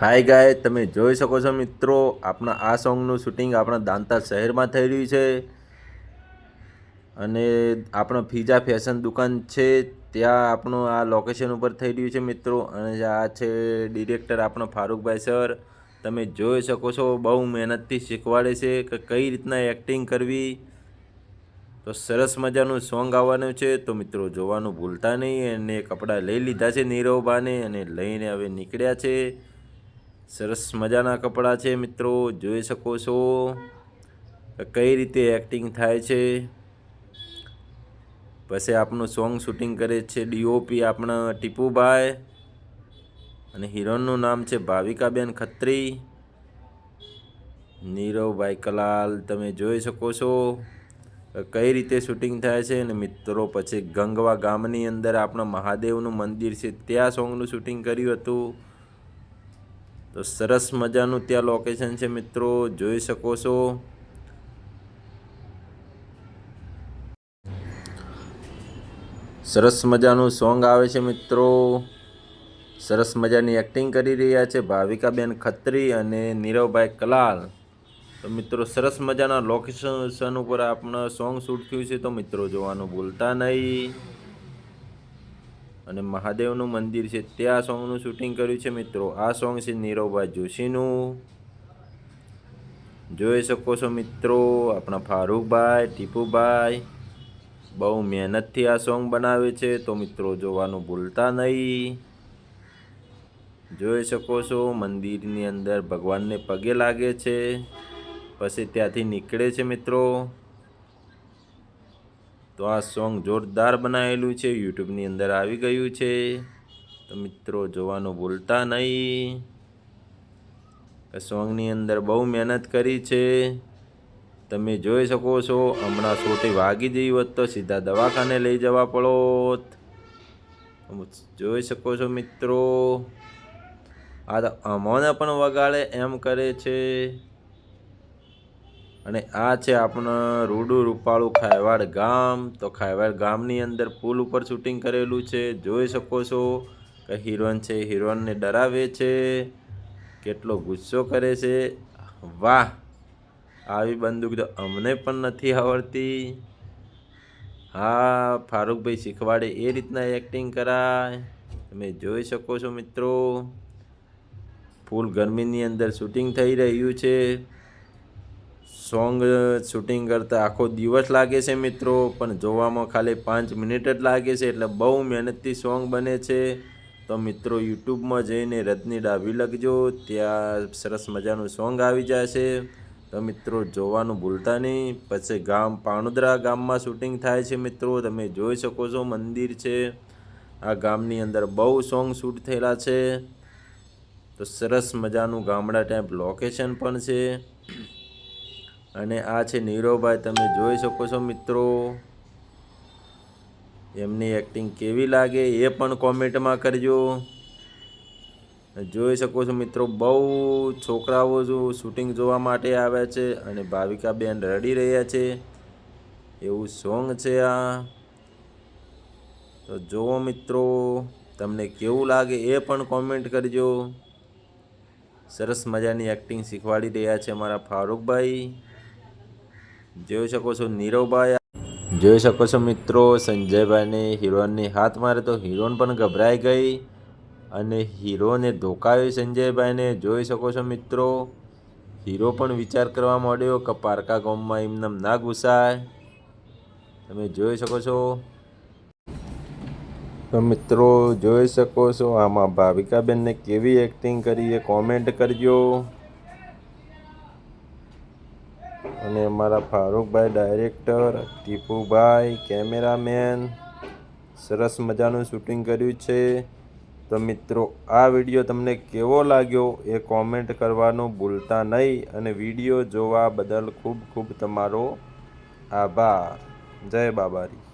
હાય ગાય તમે જોઈ શકો છો મિત્રો, આપણા આ સોંગનું શૂટિંગ આપણા દાંતા શહેરમાં થઈ રહ્યું છે. અને આપણો ફીજા ફેશન દુકાન છે, ત્યાં આપણું આ લોકેશન ઉપર થઈ રહ્યું છે મિત્રો. અને આ છે ડિરેક્ટર આપણો ફારૂકભાઈ સર તમે જોઈ શકો છો, બહુ મહેનતથી શીખવાડે છે કે કઈ રીતના એક્ટિંગ કરવી. તો સરસ મજાનું સોંગ આવવાનું છે. તો મિત્રો, જોવાનું ભૂલતા નહીં. અને કપડાં લઈ લીધા છે નીરવભાને અને લઈને હવે નીકળ્યા છે. સરસ મજાના કપડાં છે મિત્રો, જોઈ શકો છો. કઈ રીતે એક્ટિંગ થાય છે? પછી આપણું સોંગ શૂટિંગ કરે છે ડીઓપી આપણા ટીપુભાઈ. અને હિરોનનું નામ છે ભાવિકાબેન ખત્રી. નીરવભાઈ કલાલ, તમે જોઈ શકો છો. કઈ રીતે શૂટિંગ થાય છે? અને મિત્રો, પછી ગંગવા ગામની અંદર આપણા મહાદેવનું મંદિર છે, ત્યાં સોંગનું શૂટિંગ કર્યું હતું. તો સરસ મજાનું ત્યાં લોકેશન છે મિત્રો, જોઈ શકો છો. સરસ મજાનું સોંગ આવે છે મિત્રો. સરસ મજાની એક્ટિંગ કરી રહ્યા છે ભાવિકાબેન ખત્રી અને નીરવભાઈ કલાલ. તો મિત્રો, સરસ મજાના લોકેશન ઉપર આપણા સોંગ શૂટ થયું છે તો મિત્રો જોવાનું ભૂલતા નહીં. અને મહાદેવનું મંદિર છે તે આ સોંગનું શૂટિંગ કર્યું છે મિત્રો. આ સોંગ છે નીરવભાઈ જોશીનું. જોઈ શકો છો મિત્રો, આપણા ફારૂકભાઈ, ટીપુભાઈ બહુ મહેનતથી આ સોંગ બનાવે છે, તો મિત્રો જોવાનું ભૂલતા નહીં. જોઈ શકો છો મંદિરની અંદર ભગવાનને પગે લાગે છે. પછી ત્યાંથી નીકળે છે મિત્રો. તો આ સોંગ જોરદાર બનાવેલું છે, યુટ્યુબની અંદર આવી ગયું છે. તો મિત્રો, જોવાનું ભૂલતા નહીં. સોંગની અંદર બહુ મહેનત કરી છે. તમે જોઈ શકો છો, હમણાં સોટી વાગી જઈ હોત તો સીધા દવાખાને લઈ જવા પડોત. જોઈ શકો છો મિત્રો, આ તો અમોને પણ વગાડે એમ કરે છે. અને આ છે આપણું રૂડું રૂપાળું ખાયવાડ ગામ. તો ખાયવાડ ગામની અંદર પુલ ઉપર શૂટિંગ કરેલું છે. જોઈ શકો છો કે હિરોઈન છે, હિરોઈનને ડરાવે છે. કેટલો ગુસ્સો કરે છે. વાહ! આવી બંદૂક તો અમને પણ નથી આવડતી. હા, ફારૂકભાઈ શીખવાડે એ રીતના એક્ટિંગ કરાય. તમે જોઈ શકો છો મિત્રો. ફૂલ ગરમીની અંદર શૂટિંગ થઈ રહ્યું છે. સોંગ શૂટિંગ કરતાં આખો દિવસ લાગે છે મિત્રો, પણ જોવામાં ખાલી પાંચ મિનિટ જ લાગે છે, એટલે બહુ મહેનતથી સોંગ બને છે. તો મિત્રો, યુટ્યુબમાં જઈને રજની ડાભી લખજો, ત્યાં સરસ મજાનું સોંગ આવી જશે. તો મિત્રો, જોવાનું ભૂલતા નહીં. પછી ગામ પાણોદરા ગામમાં શૂટિંગ થાય છે મિત્રો, તમે જોઈ શકો છો મંદિર છે. આ ગામની અંદર બહુ સોંગ શૂટ થયેલા છે. તો સરસ મજાનું ગામડા ટાઈપ લોકેશન પણ છે. અને આ છે નીરવભાઈ, તમે જોઈ શકો છો મિત્રો. એમની એક્ટિંગ કેવી લાગે એ પણ કોમેન્ટમાં કરજો. જોઈ શકો છો મિત્રો, બહુ છોકરાઓ જો શૂટિંગ જોવા માટે આવ્યા છે અને ભાવિકાબેન રડી રહ્યા છે. એવું સોંગ છે આ. તો જુઓ મિત્રો, તમને કેવું લાગે એ પણ કોમેન્ટ કરજો. સરસ મજાની એક્ટિંગ શીખવાડી રહ્યા છે અમારા ફારૂકભાઈ. જોઈ શકો છો નીરવભાઈ જોઈ શકો છો મિત્રો, સંજયભાઈને હિરોઈનની હાથ મારે તો હિરોઈન પણ ગભરાઈ ગઈ અને હીરોને ધોકાવ્યો સંજયભાઈને. જોઈ શકો છો મિત્રો, હીરો પણ વિચાર કરવા માંડ્યો કે પારકા ગામમાં એમને ના ઘૂસાય. તમે જોઈ શકો છો. તો મિત્રો, જોઈ શકો છો આમાં ભાવિકાબેનને કેવી એક્ટિંગ કરી એ કોમેન્ટ કરજો. અને અમારા ફારૂકભાઈ ડાયરેક્ટર ટીપુભાઈ કેમેરામેન, સરસ મજાનું શૂટિંગ કર્યું છે. તો મિત્રો, આ વીડિયો તમને કેવો લાગ્યો એ કોમેન્ટ કરવાનું ભૂલતા નહીં અને વીડિયો જોવા બદલ ખૂબ ખૂબ તમારો આભાર. જય બાબારી.